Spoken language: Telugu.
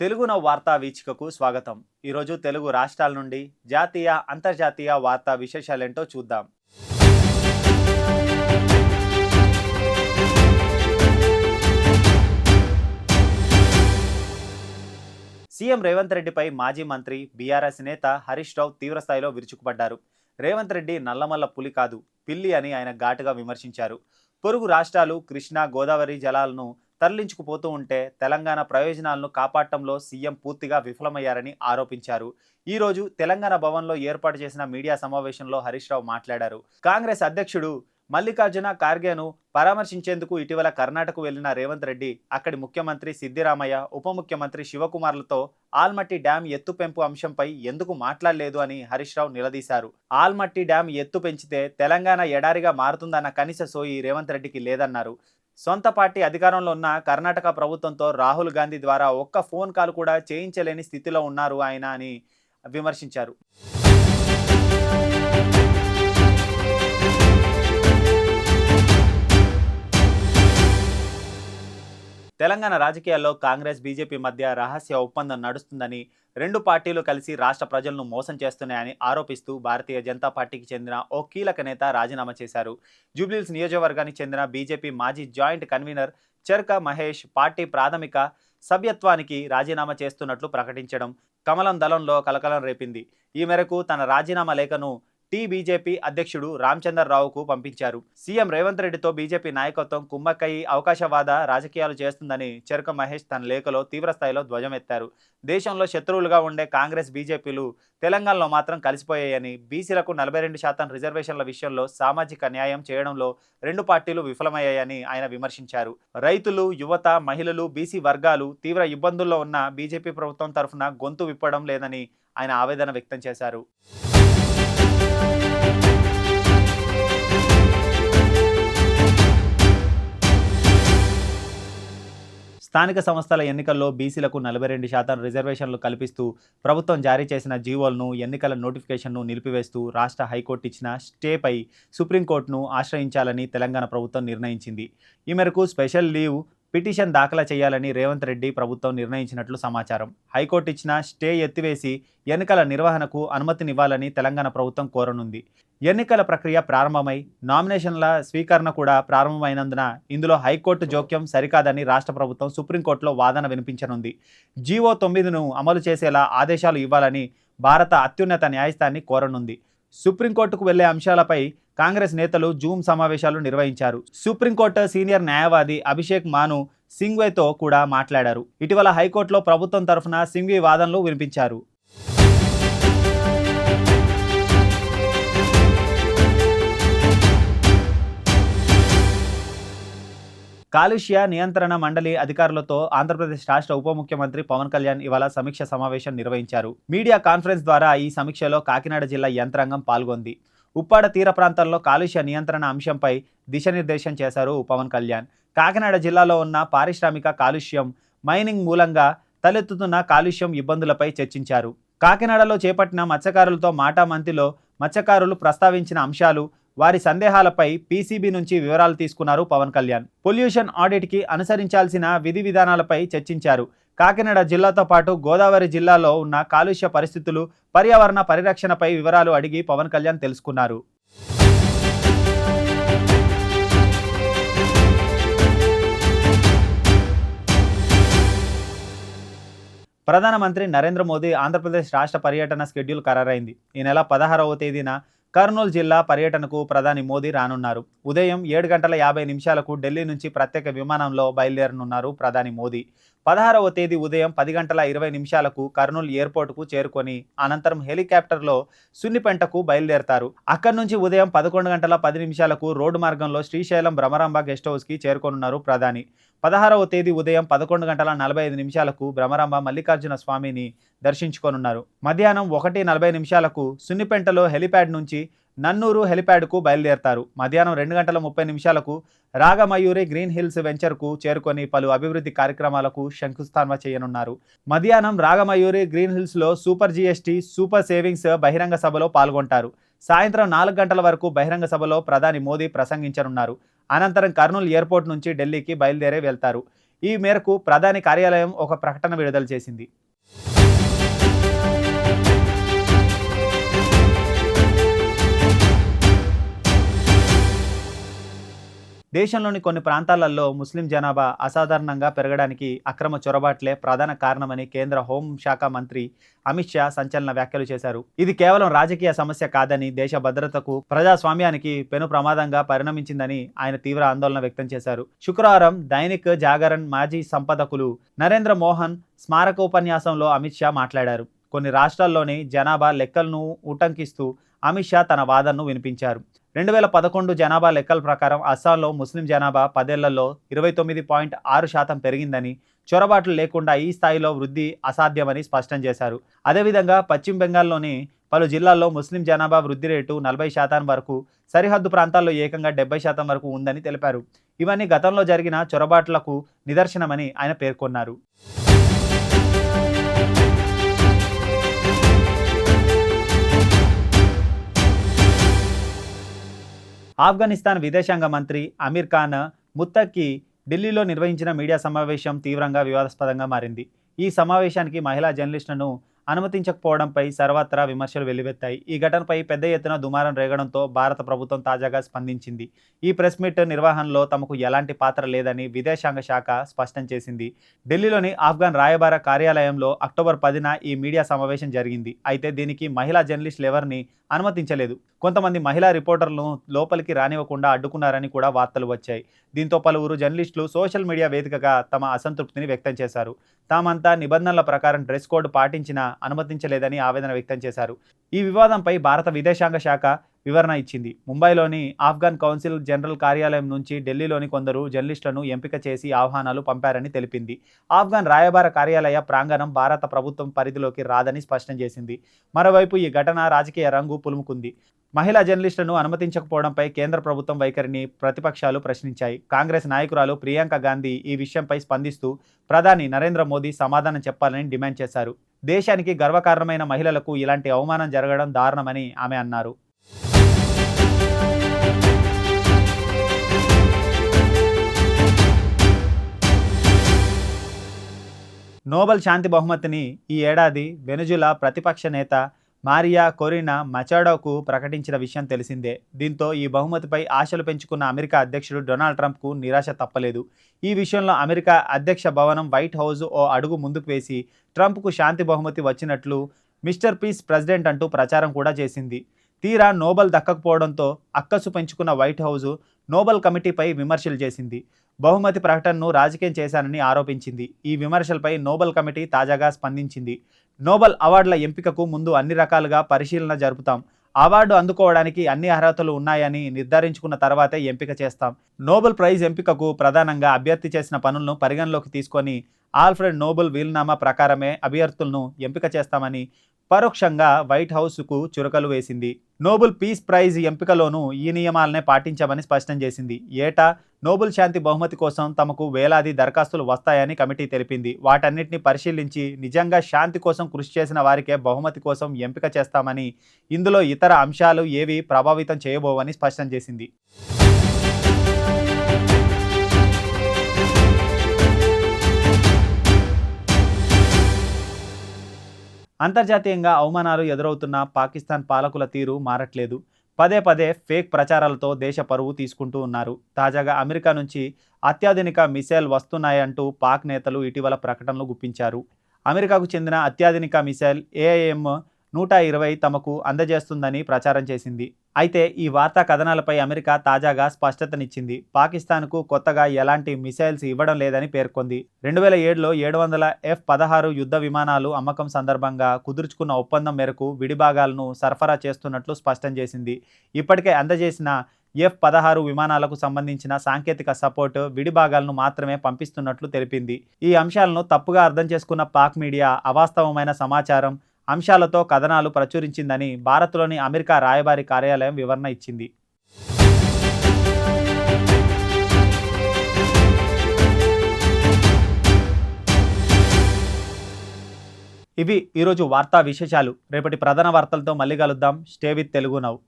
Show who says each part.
Speaker 1: తెలుగున వార్తా వీచికకు స్వాగతం. ఈరోజు తెలుగు రాష్ట్రాల నుండి జాతీయ అంతర్జాతీయ వార్తా విశేషాలేంటో చూద్దాం. సీఎం రేవంత్ రెడ్డిపై మాజీ మంత్రి బీఆర్ఎస్ నేత హరీష్ రావు తీవ్రస్థాయిలో విరుచుకుపడ్డారు. రేవంత్ రెడ్డి నల్లమల్ల పులి కాదు పిల్లి అని ఆయన ఘాటుగా విమర్శించారు. పొరుగు రాష్ట్రాలు కృష్ణా గోదావరి జలాలను తరలించుకుపోతూ ఉంటే తెలంగాణ ప్రయోజనాలను కాపాడటంలో సీఎం పూర్తిగా విఫలమయ్యారని ఆరోపించారు. ఈ రోజు తెలంగాణ భవన్లో ఏర్పాటు చేసిన మీడియా సమావేశంలో హరీష్ రావు మాట్లాడారు. కాంగ్రెస్ అధ్యక్షుడు మల్లికార్జున ఖార్గేను పరామర్శించేందుకు ఇటీవల కర్ణాటక వెళ్ళిన రేవంత్ రెడ్డి అక్కడి ముఖ్యమంత్రి సిద్దిరామయ్య ఉప ముఖ్యమంత్రి శివకుమార్లతో ఆల్మట్టి డ్యాం ఎత్తు పెంపు అంశంపై ఎందుకు మాట్లాడలేదు అని హరీష్ రావు నిలదీశారు. ఆల్మట్టి డ్యాం ఎత్తు పెంచితే తెలంగాణ ఎడారిగా మారుతుందన్న కనీస సోయి రేవంత్ రెడ్డికి లేదన్నారు. సొంత పార్టీ అధికారంలో ఉన్న కర్ణాటక ప్రభుత్వంతో రాహుల్ గాంధీ ద్వారా ఒక్క ఫోన్ కాల్ కూడా చేయించలేని స్థితిలో ఉన్నారు ఆయన అని విమర్శించారు. తెలంగాణ రాజకీయాల్లో కాంగ్రెస్ బీజేపీ మధ్య రహస్య ఒప్పందం నడుస్తుందని రెండు పార్టీలు కలిసి రాష్ట్ర ప్రజలను మోసం చేస్తున్నాయని ఆరోపిస్తూ భారతీయ జనతా పార్టీకి చెందిన ఓ కీలక నేత రాజీనామా చేశారు. జూబ్లీహిల్స్ నియోజకవర్గానికి చెందిన బీజేపీ మాజీ joint convener Cherka Mahesh party ప్రాథమిక సభ్యత్వానికి రాజీనామా చేస్తున్నట్లు ప్రకటించడం కమలం దళంలో కలకలం రేపింది. ఈ మేరకు తన రాజీనామా లేఖను టీ బీజేపీ అధ్యక్షుడు రామచంద్రరావుకు పంపించారు. సీఎం రేవంత్ రెడ్డితో బీజేపీ నాయకత్వం కుమ్మక్కై అవకాశవాద రాజకీయాలు చేస్తుందని చెరక మహేష్ తన లేఖలో తీవ్రస్థాయిలో ధ్వజమెత్తారు. దేశంలో శత్రువులుగా ఉండే కాంగ్రెస్ బీజేపీలు తెలంగాణలో మాత్రం కలిసిపోయాయని బీసీలకు నలభై రెండు శాతం రిజర్వేషన్ల విషయంలో సామాజిక న్యాయం చేయడంలో రెండు పార్టీలు విఫలమయ్యాయని ఆయన విమర్శించారు. రైతులు యువత మహిళలు బీసీ వర్గాలు తీవ్ర ఇబ్బందుల్లో ఉన్న బీజేపీ ప్రభుత్వం తరఫున గొంతు విప్పడం లేదని ఆయన ఆవేదన వ్యక్తం చేశారు. స్థానిక సంస్థల ఎన్నికల్లో బీసీలకు నలభై రెండు శాతం రిజర్వేషన్లు కల్పిస్తూ ప్రభుత్వం జారీ చేసిన జీవోలను ఎన్నికల నోటిఫికేషన్ను నిలిపివేస్తూ రాష్ట్ర హైకోర్టు ఇచ్చిన స్టేపై సుప్రీంకోర్టును ఆశ్రయించాలని తెలంగాణ ప్రభుత్వం నిర్ణయించింది. ఈ మేరకు స్పెషల్ లీవ్ పిటిషన్ దాఖలా చేయాలని రేవంత్ రెడ్డి ప్రభుత్వం నిర్ణయించినట్లు సమాచారం. హైకోర్టు ఇచ్చిన స్టే ఎత్తివేసి ఎన్నికల నిర్వహణకు అనుమతినివ్వాలని తెలంగాణ ప్రభుత్వం కోరనుంది. ఎన్నికల ప్రక్రియ ప్రారంభమై నామినేషన్ల స్వీకరణ కూడా ప్రారంభమైనందున ఇందులో హైకోర్టు జోక్యం సరికాదని రాష్ట్ర ప్రభుత్వం సుప్రీంకోర్టులో వాదన వినిపించనుంది. జీవో తొమ్మిదిను అమలు చేసేలా ఆదేశాలు ఇవ్వాలని భారత అత్యున్నత న్యాయస్థాన్ని కోరనుంది. సుప్రీంకోర్టుకు వెళ్ళే అంశాలపై కాంగ్రెస్ నేతలు జూమ్ సమావేశాలు నిర్వహించారు. సుప్రీంకోర్టు సీనియర్ న్యాయవాది అభిషేక్ మాను సింగ్వేతో కూడా మాట్లాడారు. ఇటీవల హైకోర్టులో ప్రభుత్వం తరఫున సింగ్వి వాదనలు వినిపించారు. కాలుష్య నియంత్రణ మండలి అధికారులతో ఆంధ్రప్రదేశ్ రాష్ట్ర ఉప ముఖ్యమంత్రి పవన్ కళ్యాణ్ ఇవాళ సమీక్ష సమావేశం నిర్వహించారు. మీడియా కాన్ఫరెన్స్ ద్వారా ఈ సమీక్షలో కాకినాడ జిల్లా యంత్రాంగం పాల్గొంది. ఉప్పాడ తీర ప్రాంతాల్లో కాలుష్య నియంత్రణ అంశంపై దిశానిర్దేశం చేశారు పవన్ కళ్యాణ్. కాకినాడ జిల్లాలో ఉన్న పారిశ్రామిక కాలుష్యం మైనింగ్ మూలంగా తలెత్తుతున్న కాలుష్యం ఇబ్బందులపై చర్చించారు. కాకినాడలో చేపట్టిన మత్స్యకారులతో మాటామంతిలో మత్స్యకారులు ప్రస్తావించిన అంశాలు వారి సందేహాలపై పీసీబీ నుంచి వివరాలు తీసుకున్నారు పవన్ కళ్యాణ్. పొల్యూషన్ ఆడిట్కి అనుసరించాల్సిన విధి విధానాలపై చర్చించారు. కాకినాడ జిల్లాతో పాటు గోదావరి జిల్లాలో ఉన్న కాలుష్య పరిస్థితులు పర్యావరణ పరిరక్షణపై వివరాలు అడిగి పవన్ కళ్యాణ్ తెలుసుకున్నారు. ప్రధానమంత్రి నరేంద్ర మోదీ ఆంధ్రప్రదేశ్ రాష్ట్ర పర్యటన షెడ్యూల్ ఖరారైంది. ఈ నెల పదహారవ తేదీన కర్నూలు జిల్లా పర్యటనకు ప్రధాని మోదీ రానున్నారు. ఉదయం ఏడు గంటల యాభై నిమిషాలకు ఢిల్లీ నుంచి ప్రత్యేక విమానంలో బయలుదేరనున్నారు ప్రధాని మోదీ. పదహారవ తేదీ ఉదయం పది గంటల ఇరవై నిమిషాలకు కర్నూలు ఎయిర్పోర్టుకు చేరుకొని అనంతరం హెలికాప్టర్లో సున్నిపెంటకు బయలుదేరతారు. అక్కడి నుంచి ఉదయం పదకొండు గంటల పది నిమిషాలకు రోడ్డు మార్గంలో శ్రీశైలం భ్రమరాంబ గెస్ట్ హౌస్కి చేరుకోనున్నారు ప్రధాని. పదహారవ తేదీ ఉదయం పదకొండు గంటల నలభై ఐదు నిమిషాలకు భ్రమరాంబ మల్లికార్జున స్వామిని దర్శించుకోనున్నారు. మధ్యాహ్నం ఒకటి నలభై నిమిషాలకు సున్నిపెంటలో హెలిప్యాడ్ నుంచి నన్నూరు హెలిప్యాడ్కు బయలుదేరతారు. మధ్యాహ్నం రెండు గంటల ముప్పై నిమిషాలకు రాగమయూరి గ్రీన్ హిల్స్ వెంచర్కు చేరుకొని పలు అభివృద్ధి కార్యక్రమాలకు శంకుస్థాపన చేయనున్నారు. మధ్యాహ్నం రాగమయూరి గ్రీన్ హిల్స్లో సూపర్ జీఎస్టీ సూపర్ సేవింగ్స్ బహిరంగ సభలో పాల్గొంటారు. సాయంత్రం నాలుగు గంటల వరకు బహిరంగ సభలో ప్రధాని మోదీ ప్రసంగించనున్నారు. అనంతరం కర్నూలు ఎయిర్పోర్ట్ నుంచి ఢిల్లీకి బయలుదేరే వెళ్తారు. ఈ మేరకు ప్రధాని కార్యాలయం ఒక ప్రకటన విడుదల చేసింది. దేశంలోని కొన్ని ప్రాంతాలలో ముస్లిం జనాభా అసాధారణంగా పెరగడానికి అక్రమ చొరబాట్లే ప్రధాన కారణమని కేంద్ర హోంశాఖ మంత్రి అమిత్ షా సంచలన వ్యాఖ్యలు చేశారు. ఇది కేవలం రాజకీయ సమస్య కాదని దేశ భద్రతకు ప్రజాస్వామ్యానికి పెను ప్రమాదంగా పరిణమించిందని ఆయన తీవ్ర ఆందోళన వ్యక్తం చేశారు. శుక్రవారం దైనిక్ జాగరణ్ మాజీ సంపాదకులు నరేంద్ర మోహన్ స్మారక ఉపన్యాసంలో అమిత్ షా మాట్లాడారు. కొన్ని రాష్ట్రాల్లోని జనాభా లెక్కలను ఉటంకిస్తూ అమిత్ షా తన వాదనను వినిపించారు. రెండు వేల పదకొండు జనాభా లెక్కల ప్రకారం అస్సాంలో ముస్లిం జనాభా పదేళ్ళలో ఇరవై తొమ్మిది పాయింట్ ఆరు శాతం పెరిగిందని చొరబాట్లు లేకుండా ఈ స్థాయిలో వృద్ధి అసాధ్యమని స్పష్టం చేశారు. అదేవిధంగా పశ్చిమ బెంగాల్లోని పలు జిల్లాల్లో ముస్లిం జనాభా వృద్ధి రేటు నలభై శాతం వరకు సరిహద్దు ప్రాంతాల్లో ఏకంగా డెబ్బై శాతం వరకు ఉందని తెలిపారు. ఇవన్నీ గతంలో జరిగిన చొరబాట్లకు నిదర్శనమని ఆయన పేర్కొన్నారు. ఆఫ్ఘనిస్తాన్ విదేశాంగ మంత్రి అమీర్ ఖాన్ ముత్తక్కి ఢిల్లీలో నిర్వహించిన మీడియా సమావేశం తీవ్రంగా వివాదాస్పదంగా మారింది. ఈ సమావేశానికి మహిళా జర్నలిస్టులను అనుమతించకపోవడంపై సర్వత్రా విమర్శలు వెల్లువెత్తాయి. ఈ ఘటనపై పెద్ద ఎత్తున దుమారం రేగడంతో భారత ప్రభుత్వం తాజాగా స్పందించింది. ఈ ప్రెస్ మీట్ నిర్వహణలో తమకు ఎలాంటి పాత్ర లేదని విదేశాంగ శాఖ స్పష్టం చేసింది. ఢిల్లీలోని ఆఫ్ఘన్ రాయబార కార్యాలయంలో అక్టోబర్ పదిన ఈ మీడియా సమావేశం జరిగింది. అయితే దీనికి మహిళా జర్నలిస్టులు ఎవరిని అనుమతించలేదు. కొంతమంది మహిళా రిపోర్టర్లను లోపలికి రానివ్వకుండా అడ్డుకున్నారని కూడా వార్తలు వచ్చాయి. దీంతో పలువురు జర్నలిస్టులు సోషల్ మీడియా వేదికగా తమ అసంతృప్తిని వ్యక్తం చేశారు. తామంతా నిబంధనల ప్రకారం డ్రెస్ కోడ్ పాటించినా అనుమతించలేదని ఆవేదన వ్యక్తం చేశారు. ఈ వివాదంపై భారత విదేశాంగ శాఖ వివరణ ఇచ్చింది. ముంబైలోని ఆఫ్ఘన్ కౌన్సిల్ జనరల్ కార్యాలయం నుంచి ఢిల్లీలోని కొందరు జర్నలిస్టులను ఎంపిక చేసి ఆహ్వానాలు పంపారని తెలిపింది. ఆఫ్ఘన్ రాయబార కార్యాలయ ప్రాంగణం భారత ప్రభుత్వం పరిధిలోకి రాదని స్పష్టం చేసింది. మరోవైపు ఈ ఘటన రాజకీయ రంగు పులుముకుంది. మహిళా జర్నలిస్టులను అనుమతించకపోవడంపై కేంద్ర ప్రభుత్వం వైఖరిని ప్రతిపక్షాలు ప్రశ్నించాయి. కాంగ్రెస్ నాయకురాలు ప్రియాంక గాంధీ ఈ విషయంపై స్పందిస్తూ ప్రధాని నరేంద్ర మోదీ సమాధానం చెప్పాలని డిమాండ్ చేశారు. దేశానికి గర్వకారణమైన మహిళలకు ఇలాంటి అవమానం జరగడం దారుణమని ఆమె అన్నారు. నోబెల్ శాంతి బహుమతిని ఈ ఏడాది వెనుజులా ప్రతిపక్ష నేత మారియా కొరినా మచాడోకు ప్రకటించిన విషయం తెలిసిందే. దీంతో ఈ బహుమతిపై ఆశలు పెంచుకున్న అమెరికా అధ్యక్షుడు డొనాల్డ్ ట్రంప్కు నిరాశ తప్పలేదు. ఈ విషయంలో అమెరికా అధ్యక్ష భవనం వైట్ హౌజ్ ఓ అడుగు ముందుకు వేసి ట్రంప్కు శాంతి బహుమతి వచ్చినట్లు మిస్టర్ పీస్ ప్రెసిడెంట్ అంటూ ప్రచారం కూడా చేసింది. తీరా నోబెల్ దక్కకపోవడంతో అక్కసు పెంచుకున్న వైట్ హౌజ్ నోబెల్ కమిటీపై విమర్శలు చేసింది. బహుమతి ప్రకటనను రాజకీయం చేశానని ఆరోపించింది. ఈ విమర్శలపై నోబెల్ కమిటీ తాజాగా స్పందించింది. నోబెల్ అవార్డుల ఎంపికకు ముందు అన్ని రకాలుగా పరిశీలన జరుపుతాం. అవార్డు అందుకోవడానికి అన్ని అర్హతలు ఉన్నాయని నిర్ధారించుకున్న తర్వాతే ఎంపిక చేస్తాం. నోబెల్ ప్రైజ్ ఎంపికకు ప్రధానంగా అభ్యర్థి చేసిన పనులను పరిగణలోకి తీసుకొని ఆల్ఫ్రెడ్ నోబెల్ వీల్నామా ప్రకారమే అభ్యర్థులను ఎంపిక చేస్తామని పరోక్షంగా వైట్ హౌస్కు చురకలు వేసింది. నోబెల్ పీస్ ప్రైజ్ ఎంపికలోనూ ఈ నియమాలనే పాటించామని స్పష్టం చేసింది. ఏటా? నోబెల్ శాంతి బహుమతి కోసం తమకు వేలాది దరఖాస్తులు వస్తాయని కమిటీ తెలిపింది. వాటన్నిటిని పరిశీలించి నిజంగా శాంతి కోసం కృషి చేసిన వారికే బహుమతి కోసం ఎంపిక చేస్తామని ఇందులో ఇతర అంశాలు ఏవి ప్రభావితం చేయబోవని స్పష్టం చేసింది. అంతర్జాతీయంగా అవమానాలు ఎదురవుతున్న పాకిస్తాన్ పాలకుల తీరు మారట్లేదు. పదే పదే ఫేక్ ప్రచారాలతో దేశ పరువు తీసుకుంటూ ఉన్నారు. తాజాగా అమెరికా నుంచి అత్యాధునిక మిసైల్ వస్తున్నాయంటూ పాక్ నేతలు ఇటీవల ప్రకటనలు గుప్పించారు. అమెరికాకు చెందిన అత్యాధునిక మిసైల్ ఏఐఎం నూట ఇరవై తమకు అందజేస్తుందని ప్రచారం చేసింది. అయితే ఈ వార్తా కథనాలపై అమెరికా తాజాగా స్పష్టతనిచ్చింది. పాకిస్తాన్కు కొత్తగా ఎలాంటి మిసైల్స్ ఇవ్వడం లేదని పేర్కొంది. రెండు వేల ఏడులో ఏడు వందల ఎఫ్ పదహారు యుద్ధ విమానాలు అమ్మకం సందర్భంగా కుదుర్చుకున్న ఒప్పందం మేరకు విడిభాగాలను సరఫరా చేస్తున్నట్లు స్పష్టం చేసింది. ఇప్పటికే అందజేసిన ఎఫ్ పదహారు విమానాలకు సంబంధించిన సాంకేతిక సపోర్ట్ విడిభాగాలను మాత్రమే పంపిస్తున్నట్లు తెలిపింది. ఈ అంశాలను తప్పుగా అర్థం చేసుకున్న పాక్ మీడియా అవాస్తవమైన సమాచారం అంశాలతో కథనాలు ప్రచురించిందని భారత్లోని అమెరికా రాయబారి కార్యాలయం వివరణ ఇచ్చింది. ఇవి ఈరోజు వార్తా విశేషాలు. రేపటి ప్రధాన వార్తలతో మళ్ళీ కలుద్దాం. స్టే విత్ తెలుగు నవ్వు